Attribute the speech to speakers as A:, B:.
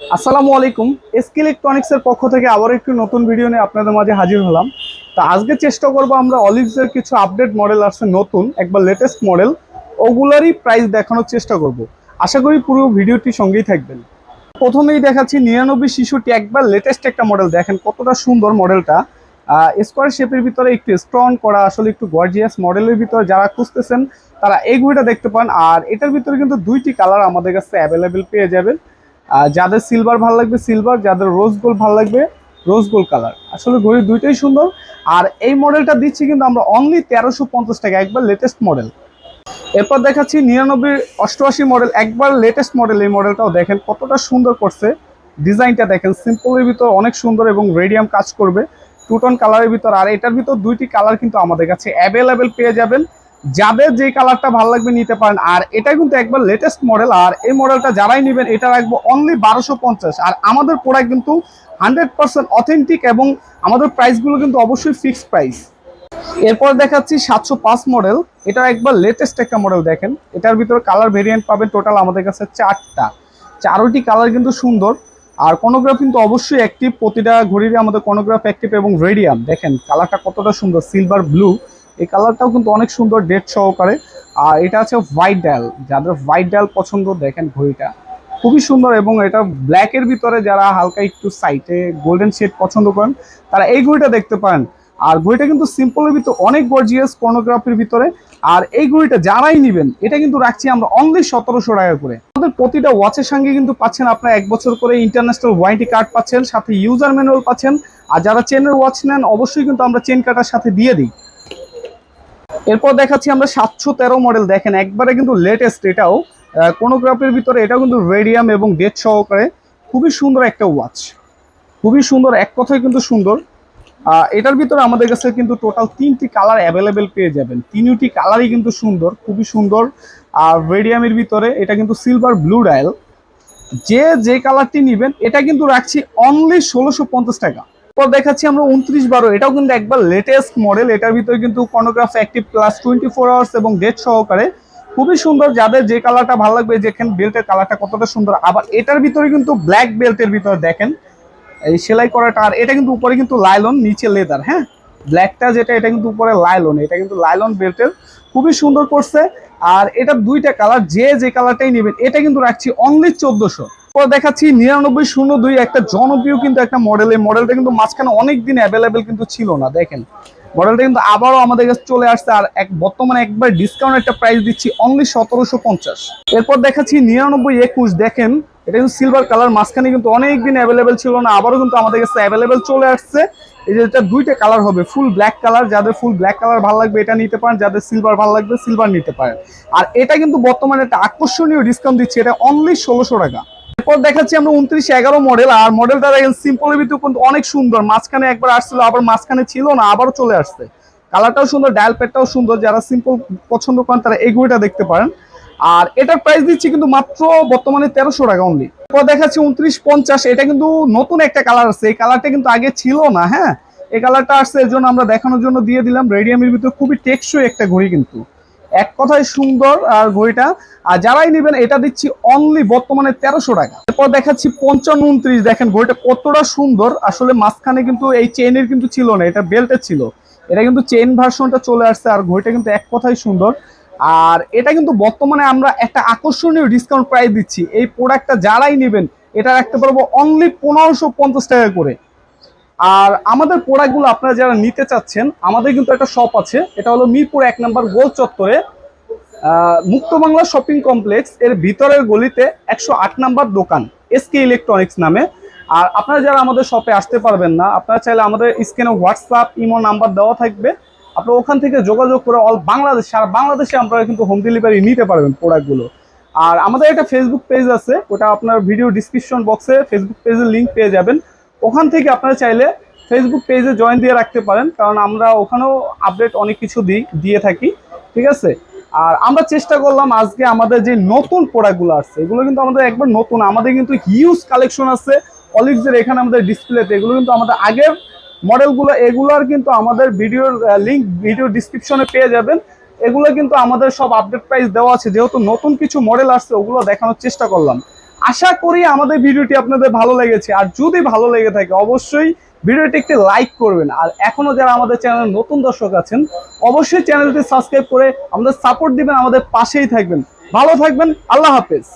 A: আসসালামু আলাইকুম। এসকে ইলেকট্রনিক্সের পক্ষ থেকে আবার একটি নতুন ভিডিও নিয়ে আপনাদের মাঝে হাজির হলাম। তা আজকে চেষ্টা করব আমরা অলিভসের কিছু আপডেট মডেল আসছে নতুন, একবার লেটেস্ট মডেল ওগুলারই প্রাইস দেখানোর চেষ্টা করব। আশা করি পুরো ভিডিওটি সঙ্গেই থাকবেন। প্রথমেই দেখাচ্ছি নিরানব্বই শিশুটি একবার লেটেস্ট একটা মডেল দেখেন কতটা সুন্দর মডেলটা স্কোয়ার শেপের ভিতরে একটু স্ট্রং করা, আসলে একটু গর্জিয়াস মডেলের ভিতরে যারা খুঁজতেছেন, তারা এই ঘড়িটা দেখতে পান। আর এটার ভিতরে কিন্তু দুইটি কালার আমাদের কাছে অ্যাভেলেবেল পেয়ে যাবেন। আর যাদের সিলভার ভালো লাগবে সিলভার যাদের রোজ গোল্ড ভালো লাগবে রোজ গোল্ড কালার আসলে ঘড়ি দুইটাই সুন্দর। আর এই মডেলটা দিচ্ছি কিন্তু আমরা অনলি তেরোশো পঞ্চাশ টাকা, একবার লেটেস্ট মডেল এরপর দেখাচ্ছি নিরানব্বই, অষ্টআশি মডেল একবার লেটেস্ট মডেল এই মডেলটাও দেখেন কতটা সুন্দর করছে। ডিজাইনটা দেখেন সিম্পলের ভিতর অনেক সুন্দর এবং রেডিয়াম কাজ করবে। টুটন কালারের ভিতর, আর এটার ভিতর দুইটি কালার কিন্তু আমাদের কাছে অ্যাভেলেবেল পেয়ে যাবেন। যাদের যে কালারটা ভালো লাগবে নিতে পারেন। আর এটা কিন্তু একবার লেটেস্ট মডেল আর এই মডেলটা যারাই নেবেন, এটা রাখব অনলি বারোশো পঞ্চাশ। আর আমাদের প্রোডাক্ট কিন্তু হান্ড্রেড পার্সেন্ট অথেন্টিক এবং আমাদের প্রাইসগুলো কিন্তু অবশ্যই ফিক্সড প্রাইস এরপর দেখাচ্ছি সাতশো পাঁচ মডেল এটা একবার লেটেস্ট একটা মডেল দেখেন। এটার ভিতরে কালার ভেরিয়েন্ট পাবেন টোটাল আমাদের কাছে চারটা। চারোটি কালার কিন্তু সুন্দর। আর কনোগ্রাফ কিন্তু অবশ্যই অ্যাক্টিভ প্রতিটা ঘড়ির আমাদের কনোগ্রাফ অ্যাক্টিভ এবং রেডিয়াম দেখেন কালারটা কতটা সুন্দর সিলভার ব্লু এই কালারটাও কিন্তু অনেক সুন্দর ডেট সহকারে। আর এটা আছে হোয়াইট ডায়াল যাদের হোয়াইট ডায়াল পছন্দ, দেখেন ঘড়িটা। খুবই সুন্দর এবং এটা ব্ল্যাকের ভিতরে যারা হালকা একটু সাইটে গোল্ডেন শেড পছন্দ করেন, তারা এই ঘড়িটা দেখতে পারেন। আর ঘড়িটা কিন্তু সিম্পলের ভিতরে অনেক গর্জিয়াস কর্নোগ্রাফির ভিতরে। আর এই ঘড়িটা যারাই নেবেন, এটা কিন্তু রাখছি আমরা অনলি সতেরোশো টাকা করে। আমাদের প্রতিটা ওয়াচের সঙ্গে কিন্তু পাচ্ছেন আপনার এক বছর করে ইন্টারন্যাশনাল ওয়ারেন্টি কার্ড পাচ্ছেন, সাথে ইউজার ম্যানুয়াল পাচ্ছেন। আর যারা চেনের ওয়াচ নেন, অবশ্যই কিন্তু আমরা চেন কাটার সাথে দিয়ে দিই। এরপর দেখাচ্ছি আমরা সাতশো তেরো মডেল দেখেন, একবারে কিন্তু লেটেস্ট এটাও। কোনোগ্রাফের ভিতরে এটাও কিন্তু রেডিয়াম এবং ডেট সহকারে খুবই সুন্দর একটা ওয়াচ খুবই সুন্দর, এক কথায় কিন্তু সুন্দর। এটার ভিতরে আমাদের কাছে কিন্তু টোটাল তিনটি কালার অ্যাভেলেবেল পেয়ে যাবেন। তিনটি কালারই কিন্তু সুন্দর, খুবই সুন্দর। আর রেডিয়ামের ভিতরে এটা কিন্তু সিলভার ব্লু ডায়াল যে যে কালারটি নেবেন, এটা কিন্তু রাখছি অনলি ষোলোশো টাকা। পর দেখাচ্ছি আমরা উনত্রিশ বারো। এটাও কিন্তু একবার লেটেস্ট মডেল এটার ভিতরে কিন্তু chronograph active plus twenty four hours এবং ডেট সহকারে। খুবই সুন্দর। যাদের যে কালারটা ভালো লাগবে যেখানে বেল্টের কালারটা কতটা সুন্দর। আবার এটার ভিতরে কিন্তু ব্ল্যাক বেল্টের ভিতরে দেখেন। এই সেলাই করাটা আর এটা কিন্তু উপরে কিন্তু লাইলন নিচে লেদার হ্যাঁ? ব্ল্যাকটা যেটা, এটা কিন্তু উপরে লাইলন এটা কিন্তু লাইলন বেল্টের খুবই সুন্দর করছে। আর এটা দুইটা কালার যে যে কালারটাই নেবেন, এটা কিন্তু রাখছি অনলি চোদ্দশো। পর দেখাচ্ছি নিরানব্বই শূন্য দুই একটা জনপ্রিয় কিন্তু একটা মডেল এই মডেলটা কিন্তু মাঝখানে অনেক দিন অ্যাভেলেবেল কিন্তু ছিল না, দেখেন। মডেলটা কিন্তু আবারও আমাদের কাছে চলে আসছে আর এক বর্তমানে একবার ডিসকাউন্ট একটা প্রাইস দিচ্ছি অনলি সতেরোশো পঞ্চাশ। এরপর দেখাচ্ছি নিরানব্বই একুশ, দেখেন, এটা কিন্তু সিলভার কালার মাঝখানে কিন্তু অনেক দিন অ্যাভেলেবেল ছিল না, আবারও কিন্তু আমাদের কাছে অ্যাভেলেবেল চলে আসছে। এই যে এটা দুইটা কালার হবে ফুল ব্ল্যাক কালার যাদের ফুল ব্ল্যাক কালার ভালো লাগবে এটা নিতে পারেন, যাদের সিলভার ভালো লাগবে সিলভার নিতে পারেন। আর এটা কিন্তু বর্তমানে একটা আকর্ষণীয় ডিসকাউন্ট দিচ্ছে, এটা অনলি ষোলোশো টাকা। এরপর দেখাচ্ছি আমরা উনত্রিশ, এগারো মডেল আর মডেলটা দেখেন সিম্পলের ভিতরে কিন্তু অনেক সুন্দর। মাঝখানে একবার আসছিল, আবার মাঝখানে ছিল না, আবারও চলে আসছে। কালারটাও সুন্দর ডায়াল প্যাডটাও সুন্দর, যারা সিম্পল পছন্দ করেন তারা এই ঘড়িটা দেখতে পারেন। আর এটার প্রাইস দিচ্ছি কিন্তু মাত্র বর্তমানে তেরোশো টাকা অনলি এরপর দেখাচ্ছি উনত্রিশ, পঞ্চাশ, এটা কিন্তু নতুন একটা কালার আছে এই কালারটা কিন্তু আগে ছিল না হ্যাঁ? এই কালারটা আসছে, এর জন্য আমরা দেখানোর জন্য দিয়ে দিলাম। রেডিয়ামের ভিতরে খুবই টেকসই একটা ঘড়ি কিন্তু। এক কথায় সুন্দর আর ঘড়িটা। আর যারাই নেবেন, এটা দিচ্ছি অনলি বর্তমানে তেরোশো টাকা। এরপর দেখাচ্ছি পঞ্চান্ন উনত্রিশ। দেখেন, ঘড়িটা কতটা সুন্দর। আসলে মাঝখানে কিন্তু এই চেইনের কিন্তু ছিল না, এটা বেল্টের ছিল। এটা কিন্তু চেইন ভার্সনটা চলে আসছে আর ঘড়িটা কিন্তু এক কথাই সুন্দর। আর এটা কিন্তু বর্তমানে আমরা একটা আকর্ষণীয় ডিসকাউন্ট প্রাইস দিচ্ছি। এই প্রোডাক্টটা যারাই নেবেন, এটা রাখতে পারব অনলি পনেরোশো পঞ্চাশ টাকা করে। আর আমাদের প্রোডাক্টগুলো আপনারা যারা নিতে চাচ্ছেন, আমাদের কিন্তু একটা শপ আছে, এটা হলো মিরপুর এক নম্বর গোল চত্বরে মুক্ত বাংলা শপিং কমপ্লেক্স এর ভিতরের গলিতে একশো আট নাম্বার দোকান এসকে ইলেকট্রনিক্স নামে। আর আপনারা যারা আমাদের শপে আসতে পারবেন না, আপনারা চাইলে আমাদের স্ক্রিনে হোয়াটসঅ্যাপ ইমো নাম্বার দেওয়া থাকবে। আপনারা ওখান থেকে যোগাযোগ করে অল বাংলাদেশ, সারা বাংলাদেশে আপনারা কিন্তু হোম ডেলিভারি নিতে পারবেন প্রোডাক্টগুলো আর আমাদের একটা ফেসবুক পেজ আছে, ওটা আপনার ভিডিও ডিসক্রিপশন বক্সে ফেসবুক পেজের লিঙ্ক পেয়ে যাবেন। ওখান থেকে আপনারা চাইলে ফেসবুক পেজে জয়েন দিয়ে রাখতে পারেন, কারণ আমরা ওখানেও আপডেট অনেক কিছু দিই, দিয়ে থাকি, ঠিক আছে? আর আমরা চেষ্টা করলাম আজকে আমাদের যে নতুন প্রোডাক্টগুলো আসছে, এগুলো কিন্তু আমাদের একবার নতুন, আমাদের কিন্তু হিউজ কালেকশন আছে অলিভসের এখানে আমাদের ডিসপ্লেতে এগুলো কিন্তু আমাদের আগের মডেলগুলো এগুলোর কিন্তু আমাদের ভিডিওর লিঙ্ক ভিডিও ডিসক্রিপশনে পেয়ে যাবেন। এগুলো কিন্তু আমাদের সব আপডেট প্রাইস দেওয়া আছে, যেহেতু নতুন কিছু মডেল আসছে, ওগুলো দেখানোর চেষ্টা করলাম। আশা করি আমাদের ভিডিওটি আপনাদের ভালো লেগেছে। আর যদি ভালো লেগে থাকে, অবশ্যই ভিডিওটি একটি লাইক করবেন। আর এখনও যারা আমাদের চ্যানেলে নতুন দর্শক আছেন, অবশ্যই চ্যানেলটি সাবস্ক্রাইব করে আমাদের সাপোর্ট দিবেন, আমাদের পাশেই থাকবেন। ভালো থাকবেন, আল্লাহ হাফেজ।